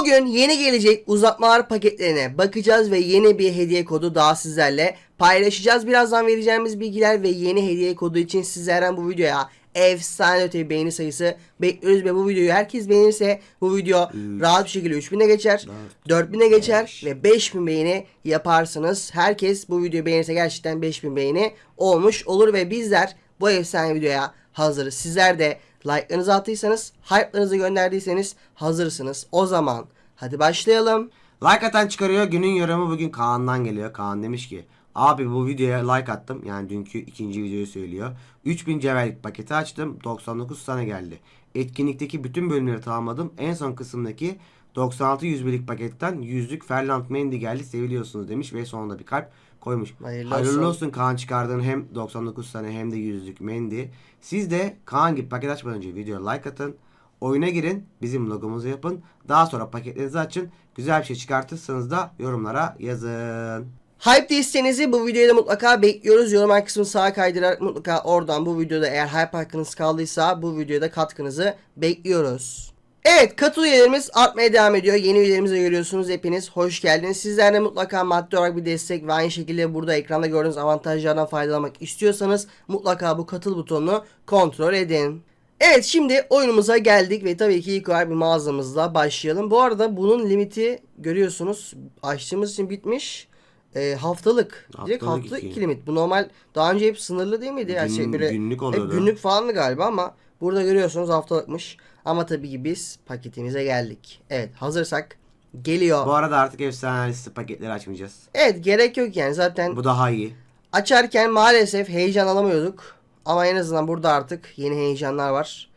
Bugün yeni gelecek uzatmalar paketlerine bakacağız ve yeni bir hediye kodu daha sizlerle paylaşacağız. Birazdan vereceğimiz bilgiler ve yeni hediye kodu için sizlerden bu videoya efsane öte beğeni sayısı bekliyoruz ve bu videoyu herkes beğenirse bu video rahat bir şekilde 3000'e geçer, 4000'e geçer ve 5000 beğeni yaparsınız. Herkes bu videoyu beğenirse gerçekten 5000 beğeni olmuş olur ve bizler bu efsane videoya hazırız. Sizler de like'larınızı attıysanız, hype'larınızı gönderdiyseniz hazırsınız. O zaman hadi başlayalım. Like atan çıkarıyor. Günün yorumu bugün Kaan'dan geliyor. Kaan demiş ki Abi bu videoya like attım. Yani dünkü ikinci videoyu söylüyor. 3000 cevherlik paketi açtım. 99 tane geldi. Etkinlikteki bütün bölümleri tamamladım. En son kısımdaki 96 101'lik paketten yüzlük Ferland Mendy geldi. Seviliyorsunuz demiş ve sonunda bir kalp koymuş. Hayırlı Hayırlı, olsun. olsun. Kaan çıkardığın hem 99 tane hem de yüzlük Mendy. Siz de Kaan gibi paket açmadan önce videoya like atın. Oyuna girin, bizim logomuzu yapın. Daha sonra paketlerinizi açın. Güzel bir şey çıkartırsanız da yorumlara yazın. Hype isteğinizi bu videoda mutlaka bekliyoruz. Yorum kısmını sağa kaydırarak mutlaka oradan bu videoda eğer hype hakkınız kaldıysa bu videoda katkınızı bekliyoruz. Evet katıl üyelerimiz artmaya devam ediyor. Yeni üyelerimizi görüyorsunuz hepiniz. Hoş geldiniz. Sizler de mutlaka maddi olarak bir destek ve aynı şekilde burada ekranda gördüğünüz avantajlardan faydalanmak istiyorsanız mutlaka bu katıl butonunu kontrol edin. Evet şimdi oyunumuza geldik ve tabii ki ilk olarak bir mağazamızla başlayalım. Bu arada bunun limiti görüyorsunuz açtığımız için bitmiş. Ee, haftalık. Direkt Haftalık haftalık iki. iki limit. Bu normal daha önce hep sınırlı değil miydi? Yani Gün- şey böyle günlük hep oluyordu. günlük falandı galiba ama burada görüyorsunuz haftalıkmış. Ama tabii ki biz paketimize geldik. Evet hazırsak geliyor. Bu arada artık efsane liste paketleri açmayacağız. Evet gerek yok yani zaten Bu daha iyi. açarken maalesef heyecan alamıyorduk. Ama en azından burada artık yeni heyecanlar var.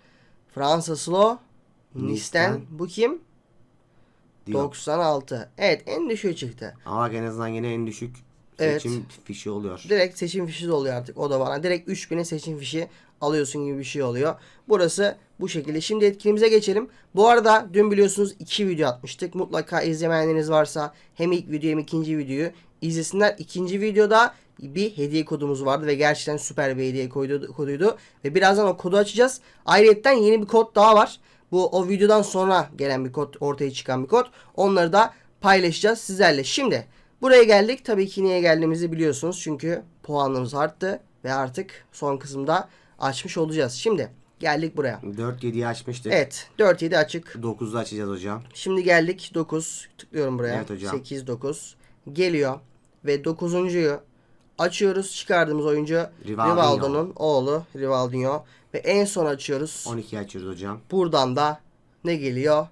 Fransa Slow, Nisten. Bu kim? Diyor. 96. Evet en düşüğü çıktı. Ama en azından yine en düşük Evet. seçim fişi oluyor. Direkt seçim fişi de oluyor artık o da bana. Direkt 3000'e seçim fişi alıyorsun gibi bir şey oluyor. Burası bu şekilde. Şimdi etkinliğimize geçelim. Bu arada dün biliyorsunuz iki video atmıştık. Mutlaka izlemeyenleriniz varsa hem ilk video hem ikinci videoyu izlesinler. İkinci videoda bir hediye kodumuz vardı ve gerçekten süper bir hediye kodu, koduydu. Ve birazdan o kodu açacağız. Ayrıca yeni bir kod daha var. Bu o videodan sonra gelen bir kod, ortaya çıkan bir kod. Onları da paylaşacağız sizlerle. Şimdi buraya geldik. Tabii ki niye geldiğimizi biliyorsunuz. Çünkü puanlarımız arttı ve artık son kısımda açmış olacağız. Şimdi geldik buraya. 4-7'yi açmıştık. Evet 4-7 açık. 9'u açacağız hocam. Şimdi geldik 9. Tıklıyorum buraya. Evet hocam. 8 9 geliyor ve 9.'yu açıyoruz. Çıkardığımız oyuncu. Rivaldo'nun oğlu Rivaldinho ve en son açıyoruz. 12'yi açıyoruz hocam. Buradan da ne geliyor?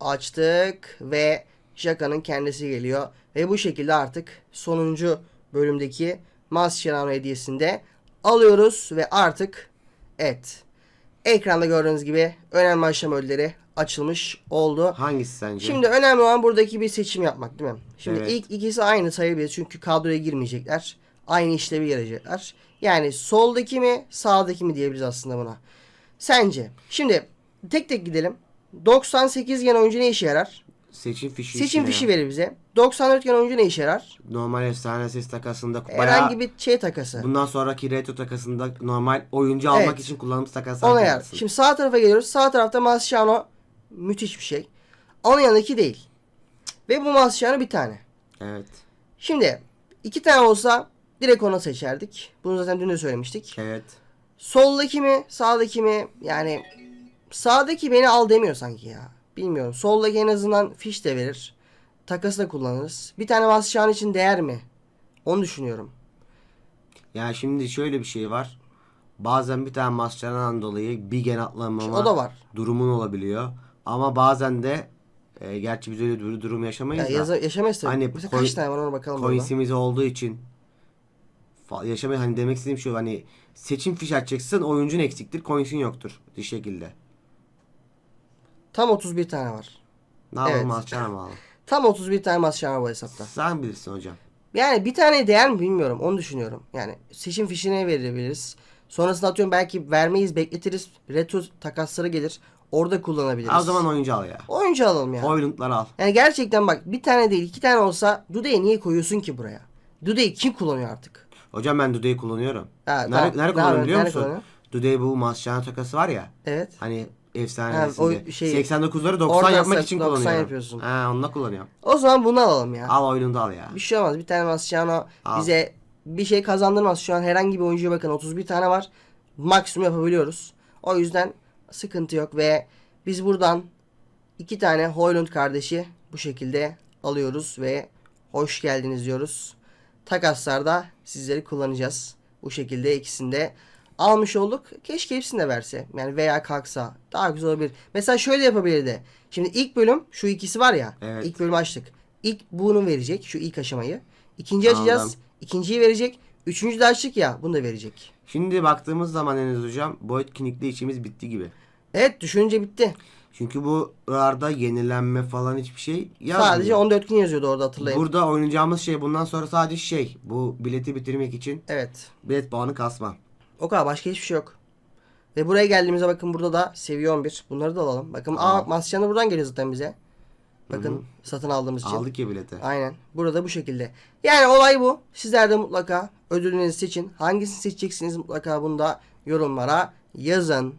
Açtık ve Jaka'nın kendisi geliyor. Ve bu şekilde artık sonuncu bölümdeki Mascherano hediyesinde alıyoruz ve artık evet ekranda gördüğünüz gibi önemli aşama ödülleri açılmış oldu. Hangisi sence? Şimdi önemli olan buradaki bir seçim yapmak değil mi? Şimdi Evet. ilk ikisi aynı sayabiliriz çünkü kadroya girmeyecekler. Aynı işlevi görecekler. Yani soldaki mi sağdaki mi diyebiliriz aslında buna. Sence? Şimdi tek tek gidelim. 98 gen oyuncu ne işe yarar? Seçim fişi. Seçim fişi ya. verir bize. 94 gen oyuncu ne işe yarar? Normal efsane ses takasında bayağı Herhangi bir şey takası. bundan sonraki retro takasında normal oyuncu almak Evet. için kullandığımız takaslar Ona yarar. yaparsın. Şimdi sağ tarafa geliyoruz. Sağ tarafta Mascherano müthiş bir şey. Onun yanındaki değil. Ve bu Mascherano bir tane. Evet. Şimdi iki tane olsa direkt ona seçerdik. Bunu zaten dün de söylemiştik. Evet. Soldaki mi sağdaki mi yani sağdaki beni al demiyor sanki ya. Bilmiyorum. Soldaki en azından fiş de verir. Takası da kullanırız. Bir tane Vasşan için değer mi? Onu düşünüyorum. Yani şimdi şöyle bir şey var. Bazen bir tane maçlarından dolayı bir gen atlamama O da var. durumun olabiliyor. Ama bazen de e, gerçi biz öyle bir durum yaşamayız Ya, da. yaşamayız tabii. Hani Mesela kaç tane var ona bakalım. Coins'imiz olduğu için yaşamayı hani demek istediğim şu hani seçim fiş açacaksın oyuncun eksiktir coins'in yoktur bir şekilde. Tam 31 tane var. Ne yapalım Evet. mı alalım? Tam 31 tane Vasşan var bu hesapta. Sen bilirsin hocam. Yani bir tane değer mi bilmiyorum. Onu düşünüyorum. Yani seçim fişine verebiliriz. Sonrasında atıyorum belki vermeyiz bekletiriz. Retro takasları gelir. Orada kullanabiliriz. O zaman oyuncu al ya. Oyuncu alalım ya. Oylantları al. Yani gerçekten bak bir tane değil iki tane olsa Dude'yi niye koyuyorsun ki buraya? Dude'yi kim kullanıyor artık? Hocam ben Dude'yi kullanıyorum. Ha, nerede, tamam. nerede Ne kullanıyorum biliyor Nerede musun? Dude'yi bu Mascherano takası var ya. Evet. Hani efsanesinde. o şey- 89'ları 90 Oradan yapmak sak- için 90 kullanıyorum. yapıyorsun. Ha onunla kullanıyorum. O zaman bunu alalım ya. Al oyununu da al ya. Bir şey olmaz. Bir tane Mascherano Al. bize bir şey kazandırmaz. Şu an herhangi bir oyuncuya bakın 31 tane var. Maksimum yapabiliyoruz. O yüzden sıkıntı yok ve biz buradan iki tane Hoylund kardeşi bu şekilde alıyoruz ve hoş geldiniz diyoruz. Takaslarda sizleri kullanacağız. Bu şekilde ikisini de almış olduk. Keşke hepsini de verse. Yani veya kalksa daha güzel olabilir. Mesela şöyle yapabilirdi. Şimdi ilk bölüm şu ikisi var ya. Evet. İlk bölümü açtık. İlk bunu verecek şu ilk aşamayı. İkinci açacağız. Anladım. İkinciyi verecek. Üçüncü de açtık ya bunu da verecek. Şimdi baktığımız zaman Enes hocam bu etkinlikte işimiz bitti gibi. Evet düşününce bitti. Çünkü buralarda yenilenme falan hiçbir şey yazmıyor. Sadece 14 gün yazıyordu orada hatırlayın. Burada oynayacağımız şey bundan sonra sadece şey bu bileti bitirmek için Evet. bilet puanı kasma. O kadar başka hiçbir şey yok. Ve buraya geldiğimizde bakın burada da seviye 11. Bunları da alalım. Bakın Tamam. aa Masyan'da buradan geliyor zaten bize. Bakın satın aldığımız için. Aldık ya bileti. Aynen. Burada bu şekilde. Yani olay bu. Sizler de mutlaka ödülünüzü seçin. Hangisini seçeceksiniz mutlaka bunu da yorumlara yazın.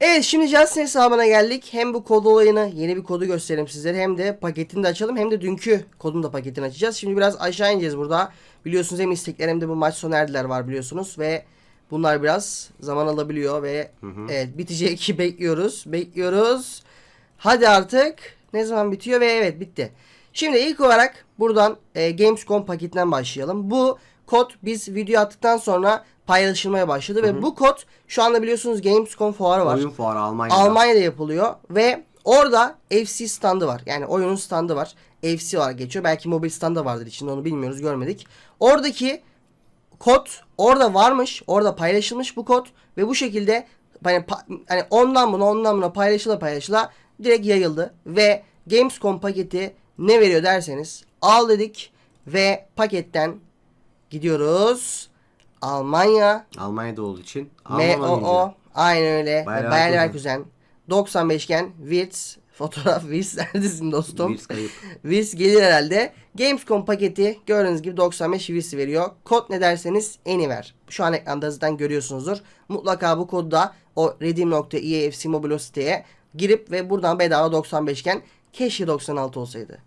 Evet şimdi Justin hesabına geldik. Hem bu kod olayını yeni bir kodu gösterelim sizlere hem de paketini de açalım hem de dünkü kodun da paketini açacağız. Şimdi biraz aşağı ineceğiz burada. Biliyorsunuz hem istekler hem de bu maç sona erdiler var biliyorsunuz ve bunlar biraz zaman alabiliyor ve evet bitecek bekliyoruz. Bekliyoruz. Hadi artık. Ne zaman bitiyor ve evet bitti. Şimdi ilk olarak buradan e, Gamescom paketinden başlayalım. Bu kod biz video attıktan sonra paylaşılmaya başladı ve bu kod şu anda biliyorsunuz Gamescom fuarı var. Oyun fuarı Almanya'da. Almanya'da yapılıyor ve orada FC standı var. Yani oyunun standı var. FC var geçiyor. Belki mobil standı vardır içinde onu bilmiyoruz görmedik. Oradaki kod orada varmış. Orada paylaşılmış bu kod ve bu şekilde hani, hani ondan buna ondan buna paylaşıla paylaşıla direkt yayıldı ve Gamescom paketi ne veriyor derseniz al dedik ve paketten gidiyoruz. Almanya Almanya'da olduğu için M Alman O oyuncu. O aynen öyle. Bayer Ve Bayer Leverkusen. Leverkusen 95 iken Wirtz fotoğraf Wirtz neredesin dostum? Bir kayıp. Wirtz gelir herhalde. Gamescom paketi gördüğünüz gibi 95 Wirtz veriyor. Kod ne derseniz Anywhere. Şu an ekranda zaten görüyorsunuzdur. Mutlaka bu kodda o redeem.eafc Mobile siteye girip ve buradan bedava 95 iken keşke 96 olsaydı.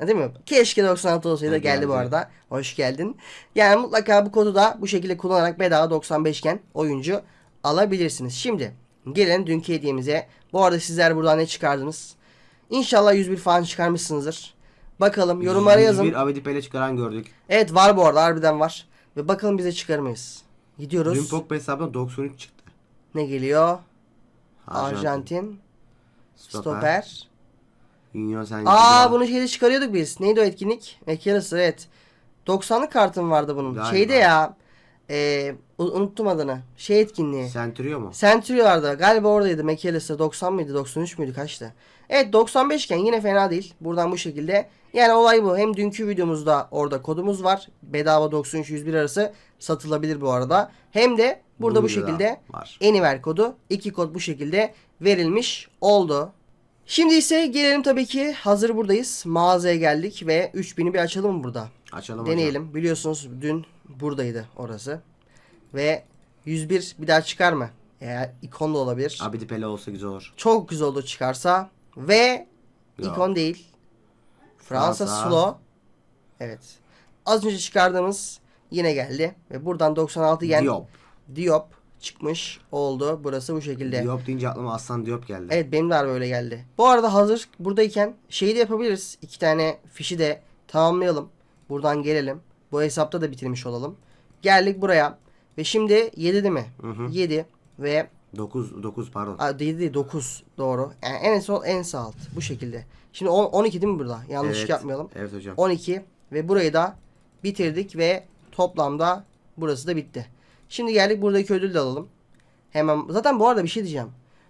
Değil mi? Keşke 96 olsaydı Ha, geldi bu geldi. arada. Hoş geldin. Yani mutlaka bu kodu da bu şekilde kullanarak bedava 95 iken oyuncu alabilirsiniz. Şimdi gelin dünkü hediyemize. Bu arada sizler buradan ne çıkardınız? İnşallah 101 falan çıkarmışsınızdır. Bakalım yorumlara yazın. Bir Abedi Pele çıkaran gördük. Evet var bu arada harbiden var. Ve bakalım bize çıkar mıyız? Gidiyoruz. Dün Pogba hesabına 93 çıktı. Ne geliyor? Arjantin. Arjantin. Stoper. Stoper. Union Aa bunu şeyde çıkarıyorduk biz. Neydi o etkinlik? McAllister evet. 90'lık kartım vardı bunun. Galiba. Şeyde ya. E, unuttum adını. Şey etkinliği. Centurio mu? Century vardı. Galiba oradaydı. McAllister 90 mıydı? 93 müydü? Kaçtı? Evet 95 iken yine fena değil. Buradan bu şekilde. Yani olay bu. Hem dünkü videomuzda orada kodumuz var. Bedava 93-101 arası satılabilir bu arada. Hem de burada bu, videoda şekilde var. Anywhere kodu. iki kod bu şekilde verilmiş oldu. Şimdi ise gelelim tabii ki hazır buradayız. Mağazaya geldik ve 3000'i bir açalım burada? Açalım hocam. Deneyelim. Biliyorsunuz dün buradaydı orası. Ve 101 bir daha çıkar mı? Eğer ikon da olabilir. Abedi Pele olsa güzel olur. Çok güzel olur çıkarsa. Ve Yok. ikon değil. Fransa, Fransa. Slow. Evet. Az önce çıkardığımız yine geldi. Ve buradan 96 yen Diop. Diop çıkmış oldu. Burası bu şekilde. Diop deyince aklıma Aslan Diop geldi. Evet benim de öyle geldi. Bu arada hazır buradayken şeyi de yapabiliriz. İki tane fişi de tamamlayalım. Buradan gelelim. Bu hesapta da bitirmiş olalım. Geldik buraya. Ve şimdi 7 değil mi? Hı hı. 7 ve 9 9 pardon. a, 7 değil 9 doğru. Yani en sol en sağ alt bu şekilde. Şimdi on- 12 değil mi burada? Yanlış evet. yapmayalım. Evet hocam. 12 ve burayı da bitirdik ve toplamda burası da bitti. Şimdi geldik buradaki ödülü de alalım. Hemen zaten bu arada bir şey diyeceğim.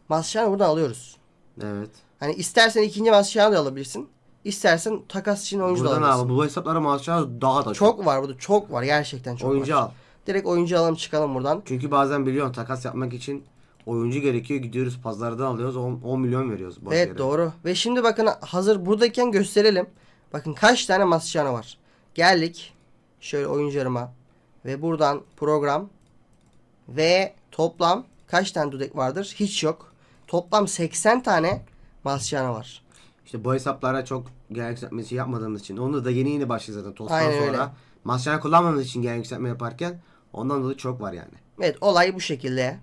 Masçanı buradan alıyoruz. Evet. Hani istersen ikinci Masçanı da alabilirsin. İstersen takas için oyuncu da Buradan alabilirsin. abi bu hesaplara maaşlar daha da çok. Çok var burada çok var gerçekten çok Oyuncu var. al. Direkt oyuncu alalım çıkalım buradan. Çünkü bazen biliyorsun takas yapmak için oyuncu gerekiyor. Gidiyoruz pazardan alıyoruz 10, 10 milyon veriyoruz. boş Evet yere. doğru. Ve şimdi bakın hazır buradayken gösterelim. Bakın kaç tane Masçanı var. Geldik. Şöyle oyuncularıma. Ve buradan program. Ve toplam kaç tane dudek vardır? Hiç yok. toplam 80 tane Mascherano var. İşte bu hesaplara çok genel yükseltmesi yapmadığımız için. Onu da yeni yeni başladı zaten. Tost'tan Aynen sonra. öyle. Kullanmadığımız için genel yükseltme yaparken ondan dolayı çok var yani. Evet olay bu şekilde.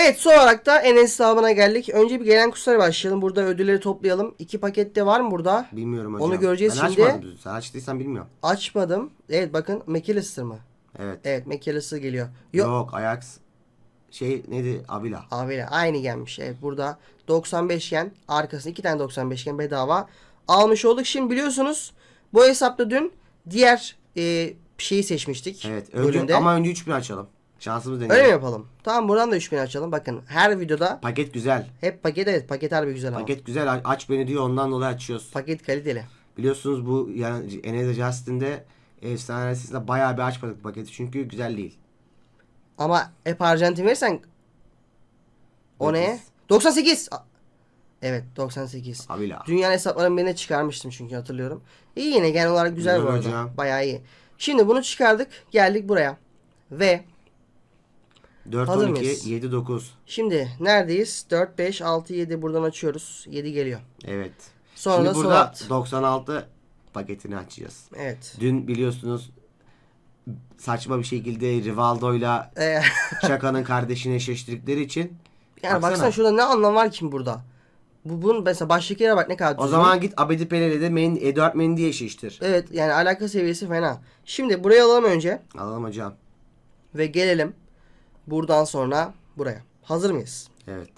Evet son olarak da Enes hesabına geldik. Önce bir gelen kurslara başlayalım. Burada ödülleri toplayalım. İki pakette var mı burada? Bilmiyorum hocam. Onu göreceğiz ben şimdi. açmadım. Sen açtıysan bilmiyorum. Açmadım. Evet bakın McAllister mı? Evet. Evet McAllister geliyor. Yok. Yok Ajax şey neydi? Avila. Abi aynı gelmiş. Evet burada 95 iken arkasında iki tane 95 iken bedava almış olduk. Şimdi biliyorsunuz bu hesapta dün diğer e, şeyi seçmiştik. Evet. Önce, bölümde. ama önce 3000 açalım. Şansımız Öyle mi yapalım? Tamam buradan da 3000 açalım. Bakın her videoda Paket güzel. hep paket evet paket harbi güzel ama. Paket güzel. A- Aç beni diyor ondan dolayı açıyoruz. Paket kaliteli. Biliyorsunuz bu yani Enes Justin'de efsane listesinde bayağı bir açmadık paketi çünkü güzel değil. Ama hep Arjantin verirsen o ne? Dokuz. 98. A- Evet 98. Avila. Dünya hesaplarını birine çıkarmıştım çünkü hatırlıyorum. İyi yine genel olarak güzel, Güzel bu arada. hocam. Bayağı iyi. Şimdi bunu çıkardık. Geldik buraya. Ve 4 Hazır 12 mıyız? 7 9. şimdi neredeyiz? 4 5 6 7 buradan açıyoruz. 7 geliyor. Evet. Sonra Şimdi da burada alt. 96 paketini açacağız. Evet. Dün biliyorsunuz saçma bir şekilde Rivaldo'yla Ee, Çaka'nın kardeşini eşleştirdikleri için yani baksana. şurada ne anlam var ki burada? Bu bunun mesela baştaki yere bak ne kadar o düzgün. zaman git Abedi Pele'yle de Men, Eduard Mendy'yi eşleştir. Evet yani alaka seviyesi fena. Şimdi buraya alalım önce Alalım hocam. ve gelelim buradan sonra buraya. Hazır mıyız? Evet.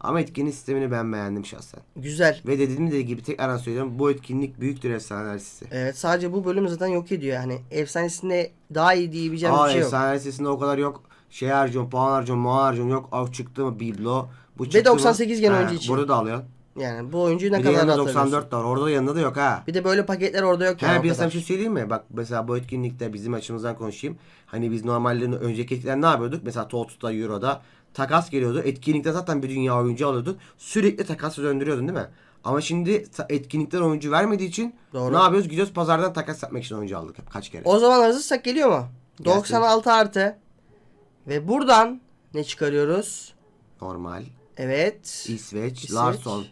Ama etkinlik sistemini ben beğendim şahsen. Güzel. Ve dediğim de gibi tekrar söylüyorum bu etkinlik büyüktür efsane listesi. Evet sadece bu bölüm zaten yok ediyor yani. Efsanesinde daha iyi diyebileceğim Aa bir şey yok. efsane listesinde o kadar yok. Şey harcıyorum, puan harcıyorum, muan harcıyorum. Yok av çıktı mı biblo. Bu çıktı 98 gene He, oyuncu için. Burada da alıyorsun. Yani bu oyuncuyu ne Bir de kadar yanında rahat arıyorsun. 94 var. Orada da yanında da yok ha. Bir de böyle paketler orada yok yani He o bir de kadar. sana bir şey söyleyeyim mi? Bak mesela bu etkinlikte bizim açımızdan konuşayım. Hani biz normalde önceki etkinlikler ne yapıyorduk? Mesela Totos'ta, Euro'da takas geliyordu. Etkinlikte zaten bir dünya oyuncu alıyordun. Sürekli takas döndürüyordun değil mi? Ama şimdi ta- etkinlikler oyuncu vermediği için Doğru. ne yapıyoruz? Gidiyoruz pazardan takas yapmak için oyuncu aldık kaç kere. O zaman hazırsak geliyor mu? Gelsin. 96 artı. Ve buradan ne çıkarıyoruz? Normal. Evet. İsveç, İsveç. Larson.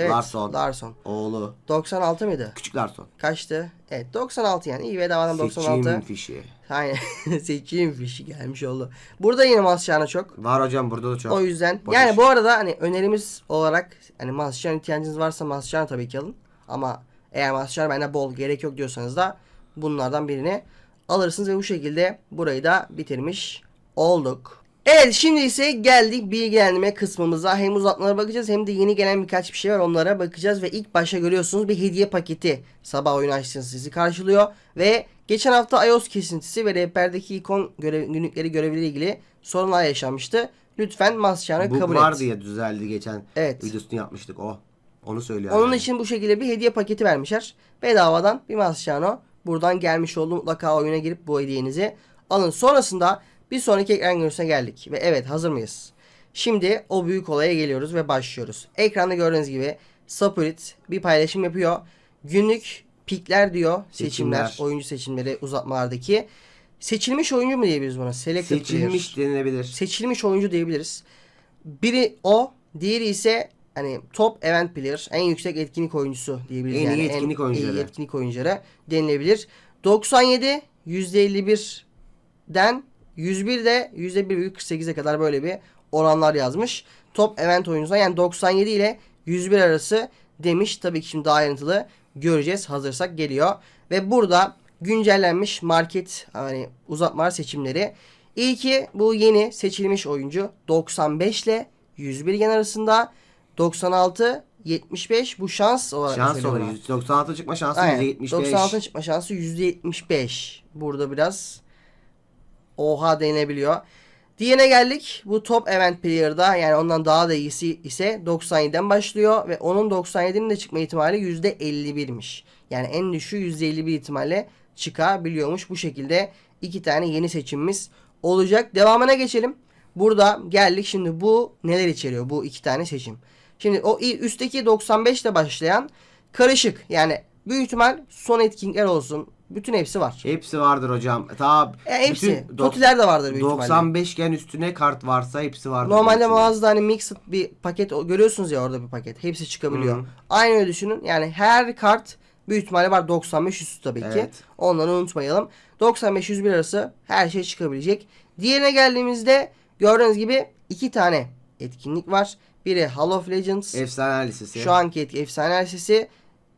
Evet. Larson. Larson. Oğlu. 96 mıydı? Küçük Larson. Kaçtı? Evet 96 yani. iyi bedavadan 96. Seçim fişi. Aynen. Seçim fişi gelmiş oldu. Burada yine Mascherano çok. Var hocam burada da çok. O yüzden Boş yani iş. bu arada hani önerimiz olarak hani Mascherano ihtiyacınız varsa Mascherano tabii ki alın. Ama eğer Mascherano bende bol gerek yok diyorsanız da bunlardan birini alırsınız ve bu şekilde burayı da bitirmiş olduk. Evet şimdi ise geldik bilgilendirme kısmımıza. Hem uzatmalara bakacağız hem de yeni gelen birkaç bir şey var onlara bakacağız. Ve ilk başta görüyorsunuz bir hediye paketi sabah oyun açtığınız sizi karşılıyor. Ve geçen hafta iOS kesintisi ve rehberdeki ikon görev, günlükleri görevleriyle ilgili sorunlar yaşanmıştı. Lütfen Bu kabul var et. diye düzeldi geçen Evet. videosunu yapmıştık o. Onu söylüyor. Onun yani. için bu şekilde bir hediye paketi vermişler. Bedavadan bir Mascherano buradan gelmiş oldu. Mutlaka oyuna girip bu hediyenizi alın. Sonrasında bir sonraki ekran görüntüsüne geldik. Ve evet hazır mıyız? Şimdi o büyük olaya geliyoruz ve başlıyoruz. Ekranda gördüğünüz gibi Sapurit bir paylaşım yapıyor. Günlük pikler diyor. Seçimler, Seçimler. oyuncu seçimleri uzatmalardaki. Seçilmiş oyuncu mu diyebiliriz buna? Selected Seçilmiş player. denilebilir. Seçilmiş oyuncu diyebiliriz. Biri o, diğeri ise hani top event player, en yüksek etkinlik oyuncusu diyebiliriz. En iyi yani. etkinlik oyuncuları. En iyi etkinlik oyuncuları denilebilir. 97 %51'den 101 de %1,48'e kadar böyle bir oranlar yazmış. Top event oyuncusu yani 97 ile 101 arası demiş. Tabii ki şimdi daha ayrıntılı göreceğiz. Hazırsak geliyor. Ve burada güncellenmiş market hani uzatmalar seçimleri. İlki bu yeni seçilmiş oyuncu 95 ile 101 gen arasında 96 75 bu şans olarak Şans ben. 96 çıkma şansı Aynen. %75. 96'ın çıkma şansı %75. Burada biraz oha denilebiliyor. Diğerine geldik. Bu top event player'da yani ondan daha da iyisi ise 97'den başlıyor ve onun 97'nin de çıkma ihtimali %51'miş. Yani en düşüğü %51 ihtimalle çıkabiliyormuş. Bu şekilde iki tane yeni seçimimiz olacak. Devamına geçelim. Burada geldik şimdi bu neler içeriyor bu iki tane seçim. Şimdi o üstteki 95 ile başlayan karışık yani büyük ihtimal son etkinlikler olsun Bütün hepsi var. Hepsi vardır hocam. Ta E, hepsi. bütün dok- Totiler de vardır büyük ihtimalle. 95 gen üstüne kart varsa hepsi vardır. Normalde hepsinde. mağazada hani mixed bir paket o- görüyorsunuz ya orada bir paket. Hepsi çıkabiliyor. Hı. Aynı öyle düşünün. Yani her kart büyük ihtimalle var 95 üstü tabii ki. Evet. Onları unutmayalım. 95-101 arası her şey çıkabilecek. Diğerine geldiğimizde gördüğünüz gibi iki tane etkinlik var. Biri Hall of Legends. Efsane listesi. Şu anki etki efsane lisesi.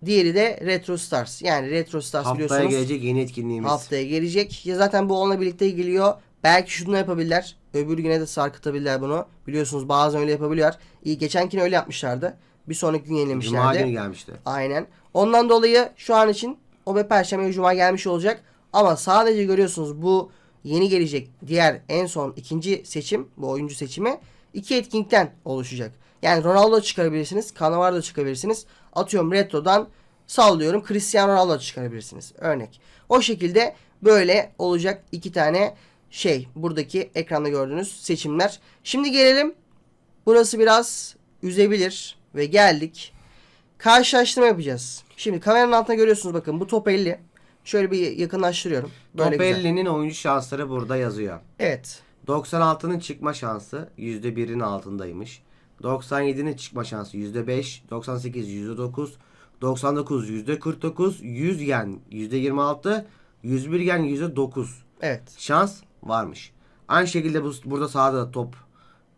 Diğeri de Retro Stars. Yani Retro Stars Haftaya biliyorsunuz. gelecek yeni etkinliğimiz. Haftaya gelecek. Ya zaten bu onunla birlikte geliyor. Belki şunu yapabilirler. Öbür güne de sarkıtabilirler bunu. Biliyorsunuz bazen öyle yapabiliyorlar. İyi geçenkini öyle yapmışlardı. Bir sonraki gün Cuma yenilemişlerdi. günü gelmişti. Aynen. Ondan dolayı şu an için o ve perşembe ve cuma gelmiş olacak. Ama sadece görüyorsunuz bu yeni gelecek diğer en son ikinci seçim bu oyuncu seçimi iki etkinlikten oluşacak. Yani Ronaldo çıkarabilirsiniz. Cannavaro da çıkarabilirsiniz. Atıyorum Retro'dan sallıyorum Cristiano Ronaldo çıkarabilirsiniz. Örnek. O şekilde böyle olacak iki tane şey. Buradaki ekranda gördüğünüz seçimler. Şimdi gelelim. Burası biraz üzebilir ve geldik. Karşılaştırma yapacağız. Şimdi kameranın altında görüyorsunuz bakın bu top 50. Şöyle bir yakınlaştırıyorum. Böyle Top güzel. 50'nin oyuncu şansları burada yazıyor. Evet. 96'nın çıkma şansı %1'in altındaymış. 97'nin çıkma şansı %5, 98 %9, 99 %49, 100 gen %26, 101 gen %9 Evet. şans varmış. Aynı şekilde bu, burada sağda da top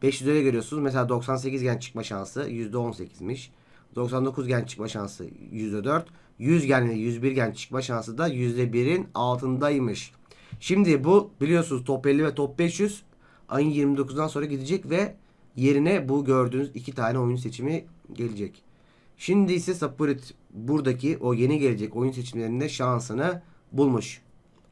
500'lere görüyorsunuz. Mesela 98 gen çıkma şansı %18'miş. 99 gen çıkma şansı %4. 100 gen ve 101 gen çıkma şansı da %1'in altındaymış. Şimdi bu biliyorsunuz top 50 ve top 500 ayın 29'dan sonra gidecek ve yerine bu gördüğünüz iki tane oyun seçimi gelecek. Şimdi ise Sapurit buradaki o yeni gelecek oyun seçimlerinde şansını bulmuş.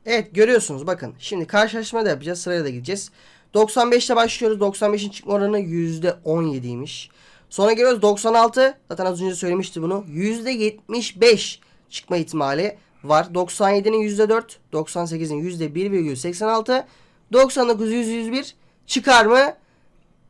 Evet görüyorsunuz bakın. Şimdi karşılaşma da yapacağız. Sıraya da gideceğiz. 95'te başlıyoruz. 95'in çıkma oranı %17'ymiş. Sonra geliyoruz 96. Zaten az önce söylemişti bunu. %75 çıkma ihtimali var. 97'nin %4. 98'in %1,86. 99 100 101 çıkar mı?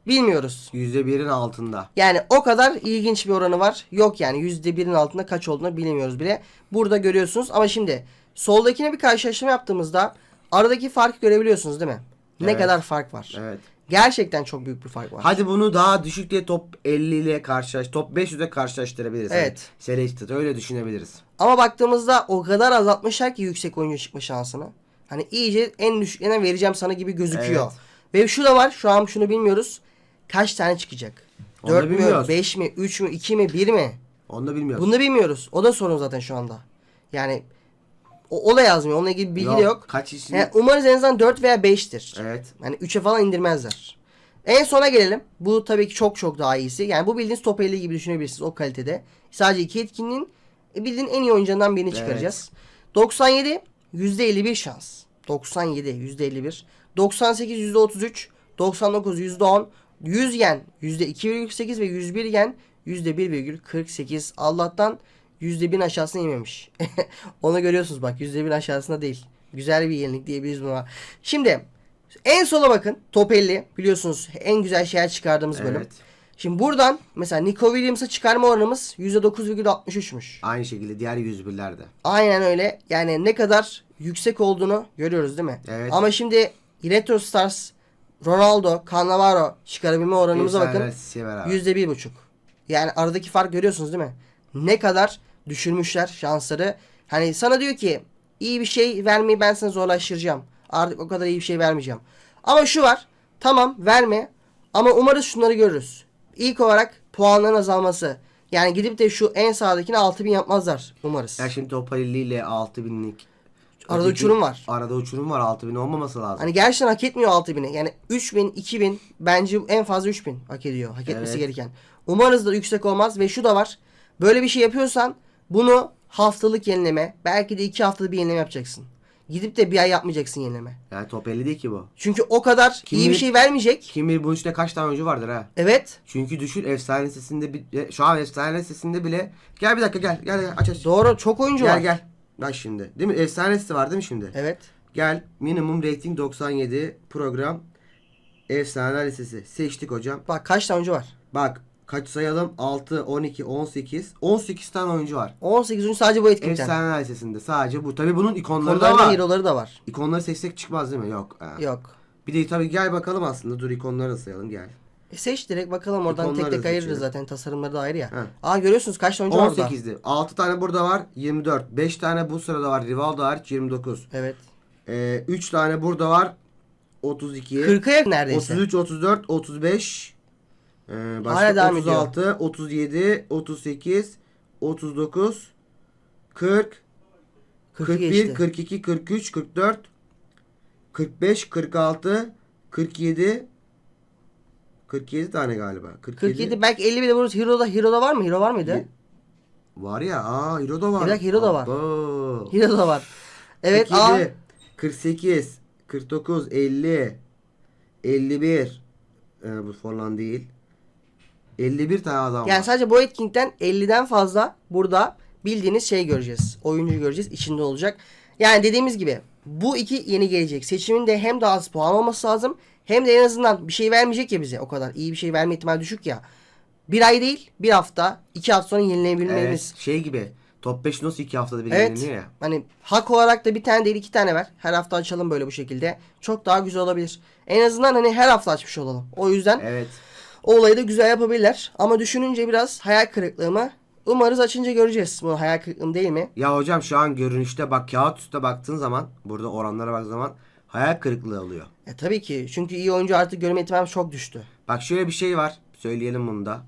Bilmiyoruz. %1'in altında. Yani o kadar ilginç bir oranı var. Yok yani %1'in altında kaç olduğunu bilemiyoruz bile. Burada görüyorsunuz ama şimdi soldakine bir karşılaştırma yaptığımızda aradaki farkı görebiliyorsunuz değil mi? Ne Evet. kadar fark var. Evet. Gerçekten çok büyük bir fark var. Hadi bunu daha düşük diye top 50 ile karşılaş, top 500'e karşılaştırabiliriz. Evet. Hani selected öyle düşünebiliriz. Ama baktığımızda o kadar azaltmışlar ki yüksek oyuncu çıkma şansını. Hani iyice en düşüklerinden vereceğim sana gibi gözüküyor. Evet. Ve şu da var. Şu an şunu bilmiyoruz. Kaç tane çıkacak? Onu da 4 mü, bilmiyoruz. 5 mi, 3 mü, 2 mi, 1 mi? Onu da bilmiyoruz. Bunu da bilmiyoruz. O da sorun zaten şu anda. Yani o, o da yazmıyor. Onunla ilgili bir bilgi de yok. Kaç kişi? Yani umarız en azından 4 veya 5'tir. Evet. Yani 3'e falan indirmezler. En sona gelelim. Bu tabii ki çok çok daha iyisi. Yani bu bildiğiniz top 50 gibi düşünebilirsiniz o kalitede. Sadece iki etkinliğin e, bildiğin en iyi oyuncularından birini çıkaracağız. 97 %51 şans. 97 %51. 98 %33. 99 %10. 100 yen %2,8 ve 101 yen %1,48. Allah'tan %1'in aşağısına inmemiş. Onu görüyorsunuz bak %1'in aşağısında değil. Güzel bir yenilik diyebiliriz buna. Şimdi en sola bakın. Top 50. Biliyorsunuz en güzel şeyler çıkardığımız bölüm. Evet. Şimdi buradan mesela Nico Williams'a çıkarma oranımız %9,63'müş. Aynı şekilde diğer 101'lerde. Aynen öyle. Yani ne kadar yüksek olduğunu görüyoruz değil mi? Evet. Ama şimdi Retro Stars, Ronaldo, Cannavaro çıkarabilme oranımıza bakın. Yüzde bir buçuk. Yani aradaki fark görüyorsunuz değil mi? Ne kadar düşürmüşler şansları. Hani sana diyor ki iyi bir şey vermeyi ben sana zorlaştıracağım. Artık o kadar iyi bir şey vermeyeceğim. Ama şu var. Tamam verme. Ama umarız şunları görürüz. İlk olarak puanların azalması. Yani gidip de şu en sağdakine 6000 yapmazlar. Umarız. Ya şimdi top 50 ile 6000'lik. Arada Öteki- uçurum var. Arada uçurum var 6000 olmaması lazım. Hani gerçekten hak etmiyor 6000'i. Yani 3000, 2000 bence en fazla 3000 hak ediyor. Hak etmesi Evet. gereken. Umarız da yüksek olmaz ve şu da var. Böyle bir şey yapıyorsan bunu haftalık yenileme, belki de iki haftalık bir yenileme yapacaksın. Gidip de bir ay yapmayacaksın yenileme. Yani top 50 değil ki bu. Çünkü o kadar Kim iyi bir bilir- şey vermeyecek. Kim bilir bunun içinde kaç tane oyuncu vardır ha. Evet. Çünkü düşün efsane listesinde bir, şu an efsane listesinde bile gel bir dakika gel gel, gel aç aç. Doğru. Çok oyuncu Gel var. gel. Bak şimdi. Değil mi? Efsane listesi var değil mi şimdi? Evet. Gel minimum rating 97 program efsane listesi. Seçtik hocam. Bak kaç tane oyuncu var. Bak kaç sayalım? 6, 12, 18. 18 tane oyuncu var. 18. sadece bu etkinlikten. Efsane listesinde sadece bu. Tabi bunun ikonları da var. hero'ları da var. İkonları seçsek çıkmaz değil mi? Yok. Ha. Yok. Bir de tabii gel bakalım aslında. Dur ikonları da sayalım gel. E seç direkt bakalım oradan tek tek ayırırız zaten tasarımları da ayrı ya. He. Aa görüyorsunuz kaç tane oyuncu orada. 18'di. 6 tane burada var. 24. 5 tane bu sırada var. Rivaldo hariç 29. Evet. Ee, 3 tane burada var. 32. 40'a yakın neredeyse. 33, 34, 35. Ee, başka Hala devam 36, 37, 38, 39, 40, 40'ı 41, geçti. 42, 43, 44, 45, 46, 47, 47 tane galiba. 47. 47 belki 50 bile vururuz. Hero'da Hero'da var mı? Hero var mıydı? Ye- Var ya. Aa Hero da var. Bir dakika, Hero da var. Abo. Hero'da var. Evet 47, aa 48, 49, 50, 51. Ee, bu falan değil. 51 tane adam yani var. sadece bu etkinlikten 50'den fazla burada bildiğiniz şey göreceğiz. Oyuncu göreceğiz. içinde olacak. Yani dediğimiz gibi bu iki yeni gelecek. Seçimin de hem daha az puan olması lazım hem de en azından bir şey vermeyecek ya bize o kadar. iyi bir şey verme ihtimali düşük ya. Bir ay değil bir hafta iki hafta sonra yenileyebilmemiz. Evet, şey gibi. Top 5 nasıl 2 haftada bir Evet. yenileniyor ya. Hani hak olarak da bir tane değil iki tane ver. Her hafta açalım böyle bu şekilde. Çok daha güzel olabilir. En azından hani her hafta açmış olalım. O yüzden Evet. o olayı da güzel yapabilirler. Ama düşününce biraz hayal kırıklığı mı? Umarız açınca göreceğiz. Bu hayal kırıklığı mı değil mi? Ya hocam şu an görünüşte bak kağıt üstte baktığın zaman burada oranlara baktığın zaman hayal kırıklığı oluyor. E tabii ki. Çünkü iyi oyuncu artık görme ihtimalim çok düştü. Bak şöyle bir şey var. Söyleyelim bunu da.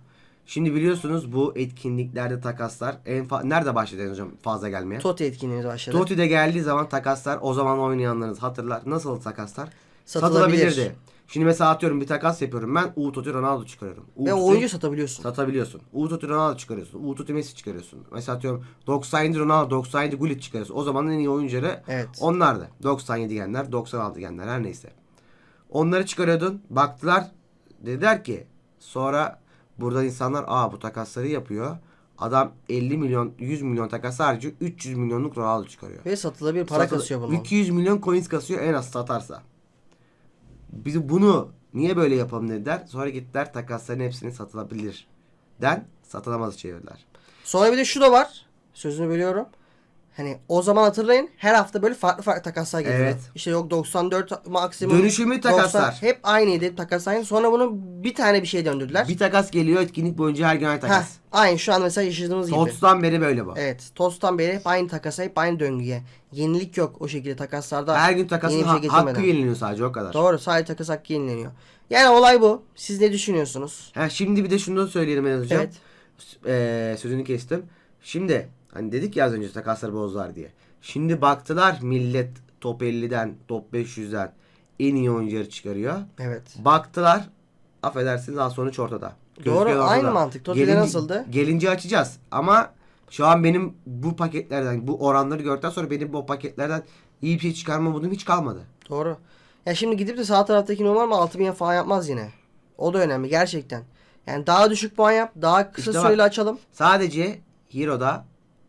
Şimdi biliyorsunuz bu etkinliklerde takaslar en fa- nerede başladı hocam fazla gelmeye? Totti etkinliğimiz başladı. Toti'de geldiği zaman takaslar o zaman oynayanlarınız hatırlar. Nasıl takaslar? Satılabilir. Satılabilirdi. Şimdi mesela atıyorum bir takas yapıyorum ben. U Totti Ronaldo çıkarıyorum. U Ve Totti- oyuncu satabiliyorsun. satabiliyorsun. U Totti Ronaldo çıkarıyorsun. U Totti Messi çıkarıyorsun. Mesela atıyorum 97 Ronaldo, 97 Gullit çıkarıyorsun. O zamanın en iyi oyuncuları Evet. onlardı. 97 genler, 96 genler her neyse. Onları çıkarıyordun. Baktılar. Dediler ki sonra burada insanlar aa bu takasları yapıyor. Adam 50 milyon, 100 milyon takas harcıyor. 300 milyonluk Ronaldo çıkarıyor. Ve satılabilir para Satıl- kasıyor bunun. 200 milyon coins kasıyor en az satarsa. Biz bunu niye böyle yapalım dediler. Sonra gittiler takasların hepsini satılabilir. Den satılamaz çevirdiler. Sonra bir de şu da var. Sözünü bölüyorum. Hani o zaman hatırlayın her hafta böyle farklı farklı takaslar geliyor. Evet. İşte yok 94 maksimum. Dönüşümlü takaslar. 90 hep aynıydı takaslar. Sonra bunu bir tane bir şey döndürdüler. Bir takas geliyor etkinlik boyunca her gün aynı Heh, takas. aynı şu an mesela yaşadığımız gibi. Tots'tan beri böyle bu. Evet. Tost'tan beri hep aynı takasa hep aynı döngüye. Yenilik yok o şekilde takaslarda. Her gün takasın yeni ha- şey hakkı yeniliyor sadece o kadar. Doğru sadece takas hakkı yenileniyor. Yani olay bu. Siz ne düşünüyorsunuz? Ha, şimdi bir de şunu da söyleyelim en hocam. Evet. Ee, sözünü kestim. Şimdi hani dedik ya az önce takasları bozdular diye. Şimdi baktılar millet top 50'den top 500'den en iyi oyuncuları çıkarıyor. Evet. Baktılar. Affedersiniz az sonuç ortada. Doğru, ortada. aynı mantık. Toti'de Gelince- nasıldı? Gelince açacağız. Ama şu an benim bu paketlerden bu oranları gördükten sonra benim bu paketlerden iyi bir şey çıkarma umudum hiç kalmadı. Doğru. Ya şimdi gidip de sağ taraftaki numara mı 6000 falan yapmaz yine. O da önemli gerçekten. Yani daha düşük puan yap. Daha kısa İşte bak. açalım. Sadece Hero'da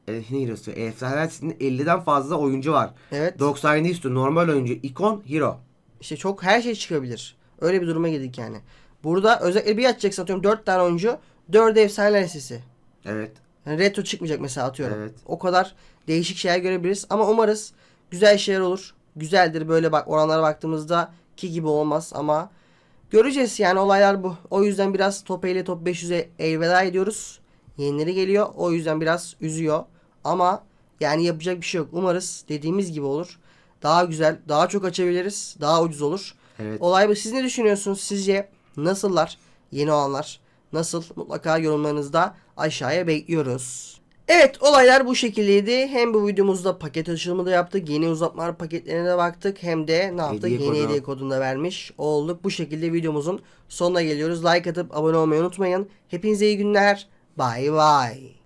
e, ne Hero'su? Efsane'sinin 50'den fazla oyuncu var. Evet. 97 üstü normal oyuncu. ikon Hero. İşte çok her şey çıkabilir. Öyle bir duruma geldik yani. Burada özellikle bir açacaksın atıyorum 4 tane oyuncu. 4'ü efsane listesi. Evet. Yani retro çıkmayacak mesela atıyorum. Evet. O kadar değişik şeyler görebiliriz. Ama umarız güzel şeyler olur. Güzeldir böyle bak oranlara baktığımızda ki gibi olmaz ama göreceğiz yani olaylar bu. O yüzden biraz top 50 top 500'e elveda ediyoruz. Yenileri geliyor. O yüzden biraz üzüyor. Ama yani yapacak bir şey yok. Umarız dediğimiz gibi olur. Daha güzel, daha çok açabiliriz. Daha ucuz olur. Evet. Olay bu. Siz ne düşünüyorsunuz? Sizce nasıllar? Yeni olanlar nasıl? Mutlaka yorumlarınızda aşağıya bekliyoruz. Evet olaylar bu şekildeydi. Hem bu videomuzda paket açılımı da yaptık. Yeni uzatmalar paketlerine de baktık. Hem de ne yaptık? Hediye Yeni kodu. hediye kodunu da vermiş olduk. Bu şekilde videomuzun sonuna geliyoruz. Like atıp abone olmayı unutmayın. Hepinize iyi günler. Bye bye.